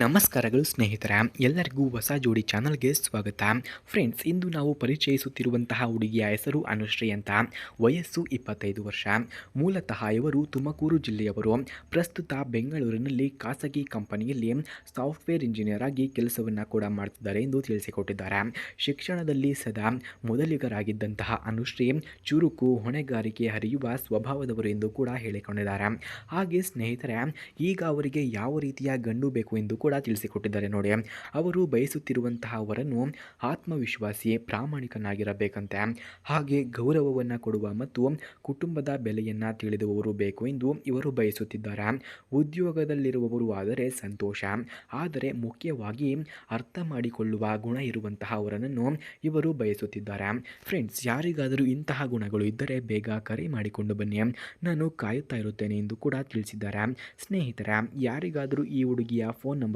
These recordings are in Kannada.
ನಮಸ್ಕಾರಗಳು ಸ್ನೇಹಿತರ, ಎಲ್ಲರಿಗೂ ಹೊಸ ಜೋಡಿ ಚಾನಲ್ಗೆ ಸ್ವಾಗತ. ಫ್ರೆಂಡ್ಸ್, ಇಂದು ನಾವು ಪರಿಚಯಿಸುತ್ತಿರುವಂತಹ ಹುಡುಗಿಯ ಹೆಸರು ಅನುಶ್ರೀ ಅಂತ. ವಯಸ್ಸು ಇಪ್ಪತ್ತೈದು ವರ್ಷ. ಮೂಲತಃ ಇವರು ತುಮಕೂರು ಜಿಲ್ಲೆಯವರು. ಪ್ರಸ್ತುತ ಬೆಂಗಳೂರಿನಲ್ಲಿ ಖಾಸಗಿ ಕಂಪನಿಯಲ್ಲಿ ಸಾಫ್ಟ್ವೇರ್ ಇಂಜಿನಿಯರ್ ಆಗಿ ಕೆಲಸವನ್ನು ಕೂಡ ಮಾಡುತ್ತಿದ್ದಾರೆ ಎಂದು ತಿಳಿಸಿಕೊಟ್ಟಿದ್ದಾರೆ. ಶಿಕ್ಷಣದಲ್ಲಿ ಸದಾ ಮೊದಲಿಗರಾಗಿದ್ದಂತಹ ಅನುಶ್ರೀ ಚುರುಕು, ಹೊಣೆಗಾರಿಕೆ ಹರಿಯುವ ಸ್ವಭಾವದವರು ಎಂದು ಕೂಡ ಹೇಳಿಕೊಂಡಿದ್ದಾರೆ. ಹಾಗೆ ಸ್ನೇಹಿತರೆ, ಈಗ ಅವರಿಗೆ ಯಾವ ರೀತಿಯ ಗಂಡು ಬೇಕು ಎಂದು ಕೂಡ ತಿಳಿಸಿಕೊಟ್ಟಿದ್ದಾರೆ ನೋಡಿ. ಅವರು ಬಯಸುತ್ತಿರುವಂತಹ ಅವರನ್ನು ಆತ್ಮವಿಶ್ವಾಸಿ ಪ್ರಾಮಾಣಿಕನಾಗಿರಬೇಕಂತೆ. ಹಾಗೆ ಗೌರವವನ್ನು ಕೊಡುವ ಮತ್ತು ಕುಟುಂಬದ ಬೆಲೆಯನ್ನು ತಿಳಿದುವವರು ಬೇಕು ಎಂದು ಇವರು ಬಯಸುತ್ತಿದ್ದಾರೆ. ಉದ್ಯೋಗದಲ್ಲಿರುವವರು ಆದರೆ ಸಂತೋಷ. ಆದರೆ ಮುಖ್ಯವಾಗಿ ಅರ್ಥ ಮಾಡಿಕೊಳ್ಳುವ ಗುಣ ಇರುವಂತಹ ಅವರನ್ನು ಇವರು ಬಯಸುತ್ತಿದ್ದಾರೆ. ಫ್ರೆಂಡ್ಸ್ ಯಾರಿಗಾದರೂ ಇಂತಹ ಗುಣಗಳು ಇದ್ದರೆ ಬೇಗ ಕರೆ ಮಾಡಿಕೊಂಡು ಬನ್ನಿ. ನಾನು ಕಾಯುತ್ತಾ ಇರುತ್ತೇನೆ ಎಂದು ಕೂಡ ತಿಳಿಸಿದ್ದಾರೆ. ಸ್ನೇಹಿತರ, ಯಾರಿಗಾದರೂ ಈ ಹುಡುಗಿಯ ಫೋನ್ ನಂಬರ್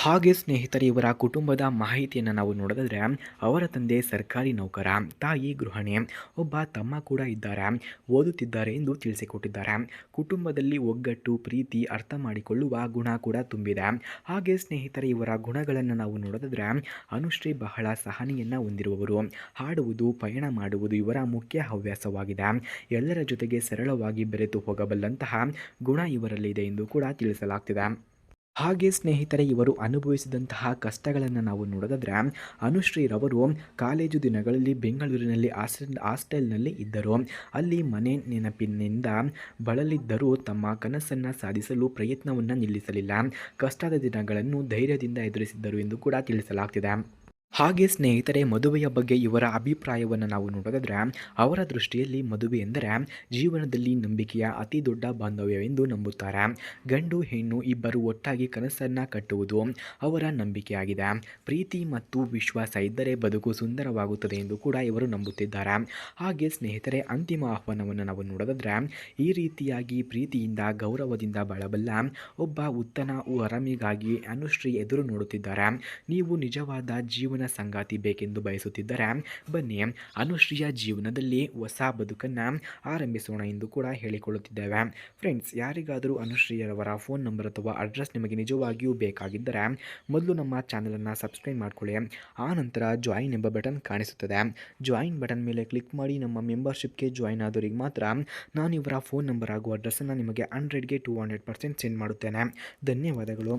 ಹಾಗೆ ಸ್ನೇಹಿತರೆ, ಇವರ ಕುಟುಂಬದ ಮಾಹಿತಿಯನ್ನು ನಾವು ನೋಡಿದ್ರೆ ಅವರ ತಂದೆ ಸರ್ಕಾರಿ ನೌಕರ, ತಾಯಿ ಗೃಹಿಣಿ, ಒಬ್ಬ ತಮ್ಮ ಕೂಡ ಇದ್ದಾರೆ, ಓದುತ್ತಿದ್ದಾರೆ ಎಂದು ತಿಳಿಸಿಕೊಟ್ಟಿದ್ದಾರೆ. ಕುಟುಂಬದಲ್ಲಿ ಒಗ್ಗಟ್ಟು, ಪ್ರೀತಿ, ಅರ್ಥ ಮಾಡಿಕೊಳ್ಳುವ ಗುಣ ಕೂಡ ತುಂಬಿದೆ. ಹಾಗೆ ಸ್ನೇಹಿತರೆ, ಇವರ ಗುಣಗಳನ್ನು ನಾವು ನೋಡಿದ್ರೆ ಅನುಶ್ರೀ ಬಹಳ ಸಹನೆಯನ್ನು ಹೊಂದಿರುವವರು. ಹಾಡುವುದು, ಪಯಣ ಮಾಡುವುದು ಇವರ ಮುಖ್ಯ ಹವ್ಯಾಸವಾಗಿದೆ. ಎಲ್ಲರ ಜೊತೆಗೆ ಸರಳವಾಗಿ ಬೆರೆತು ಹೋಗಬಲ್ಲಂತಹ ಗುಣ ಇವರಲ್ಲಿದೆ ಎಂದು ಕೂಡ ತಿಳಿಸಲಾಗ್ತಿದೆ. ಹಾಗೆ ಸ್ನೇಹಿತರೆ, ಇವರು ಅನುಭವಿಸಿದಂತಹ ಕಷ್ಟಗಳನ್ನು ನಾವು ನೋಡೋದಾದರೆ, ಅನುಶ್ರೀರವರು ಕಾಲೇಜು ದಿನಗಳಲ್ಲಿ ಬೆಂಗಳೂರಿನಲ್ಲಿ ಹಾಸ್ಟೆಲ್ ಹಾಸ್ಟೆಲ್ನಲ್ಲಿ ಇದ್ದರು. ಅಲ್ಲಿ ಮನೆ ನೆನಪಿನಿಂದ ಬಳಲಿದ್ದರೂ ತಮ್ಮ ಕನಸನ್ನು ಸಾಧಿಸಲು ಪ್ರಯತ್ನವನ್ನು ನಿಲ್ಲಿಸಲಿಲ್ಲ. ಕಷ್ಟದ ದಿನಗಳನ್ನು ಧೈರ್ಯದಿಂದ ಎದುರಿಸಿದ್ದರು ಎಂದು ಕೂಡ ತಿಳಿಸಲಾಗ್ತಿದೆ. ಹಾಗೆ ಸ್ನೇಹಿತರೆ, ಮದುವೆಯ ಬಗ್ಗೆ ಇವರ ಅಭಿಪ್ರಾಯವನ್ನು ನಾವು ನೋಡೋದಾದರೆ, ಅವರ ದೃಷ್ಟಿಯಲ್ಲಿ ಮದುವೆ ಎಂದರೆ ಜೀವನದಲ್ಲಿ ನಂಬಿಕೆಯ ಅತಿ ದೊಡ್ಡ ಬಾಂಧವ್ಯವೆಂದು ನಂಬುತ್ತಾರೆ. ಗಂಡು, ಹೆಣ್ಣು ಇಬ್ಬರು ಒಟ್ಟಾಗಿ ಕನಸನ್ನು ಕಟ್ಟುವುದು ಅವರ ನಂಬಿಕೆಯಾಗಿದೆ. ಪ್ರೀತಿ ಮತ್ತು ವಿಶ್ವಾಸ ಇದ್ದರೆ ಬದುಕು ಸುಂದರವಾಗುತ್ತದೆ ಎಂದು ಕೂಡ ಇವರು ನಂಬುತ್ತಿದ್ದಾರೆ. ಹಾಗೆ ಸ್ನೇಹಿತರೆ, ಅಂತಿಮ ಆಹ್ವಾನವನ್ನು ನಾವು ನೋಡೋದಾದರೆ, ಈ ರೀತಿಯಾಗಿ ಪ್ರೀತಿಯಿಂದ, ಗೌರವದಿಂದ ಬಾಳಬಲ್ಲ ಒಬ್ಬ ಉತ್ತನ ಅರಮಿಗಾಗಿ ಅನುಶ್ರೀ ಎದುರು ನೋಡುತ್ತಿದ್ದಾರೆ. ನೀವು ನಿಜವಾದ ಜೀವನ ಸಂಗಾತಿ ಬೇಕೆಂದು ಬಯಸುತ್ತಿದ್ದರೆ ಬನ್ನಿ, ಅನುಶ್ರೀಯ ಜೀವನದಲ್ಲಿ ಹೊಸ ಬದುಕನ್ನು ಆರಂಭಿಸೋಣ ಎಂದು ಕೂಡ ಹೇಳಿಕೊಳ್ಳುತ್ತಿದ್ದೇವೆ. ಫ್ರೆಂಡ್ಸ್ ಯಾರಿಗಾದರೂ ಅನುಶ್ರೀಯರವರ ಫೋನ್ ನಂಬರ್ ಅಥವಾ ಅಡ್ರೆಸ್ ನಿಮಗೆ ನಿಜವಾಗಿಯೂ ಬೇಕಾಗಿದ್ದರೆ ಮೊದಲು ನಮ್ಮ ಚಾನಲನ್ನು ಸಬ್ಸ್ಕ್ರೈಬ್ ಮಾಡಿಕೊಳ್ಳಿ. ಆ ನಂತರ ಜಾಯಿನ್ ಎಂಬ ಬಟನ್ ಕಾಣಿಸುತ್ತದೆ. ಜಾಯಿನ್ ಬಟನ್ ಮೇಲೆ ಕ್ಲಿಕ್ ಮಾಡಿ ನಮ್ಮ ಮೆಂಬರ್ಶಿಪ್ಗೆ ಜಾಯಿನ್ ಆದವರಿಗೆ ಮಾತ್ರ ನಾನು ಇವರ ಫೋನ್ ನಂಬರ್ ಹಾಗೂ ಅಡ್ರೆಸ್ಸನ್ನು ನಿಮಗೆ ಹಂಡ್ರೆಡ್ಗೆ ಟೂ ಹಂಡ್ರೆಡ್ ಪರ್ಸೆಂಟ್ ಸೆಂಡ್ ಮಾಡುತ್ತೇನೆ. ಧನ್ಯವಾದಗಳು.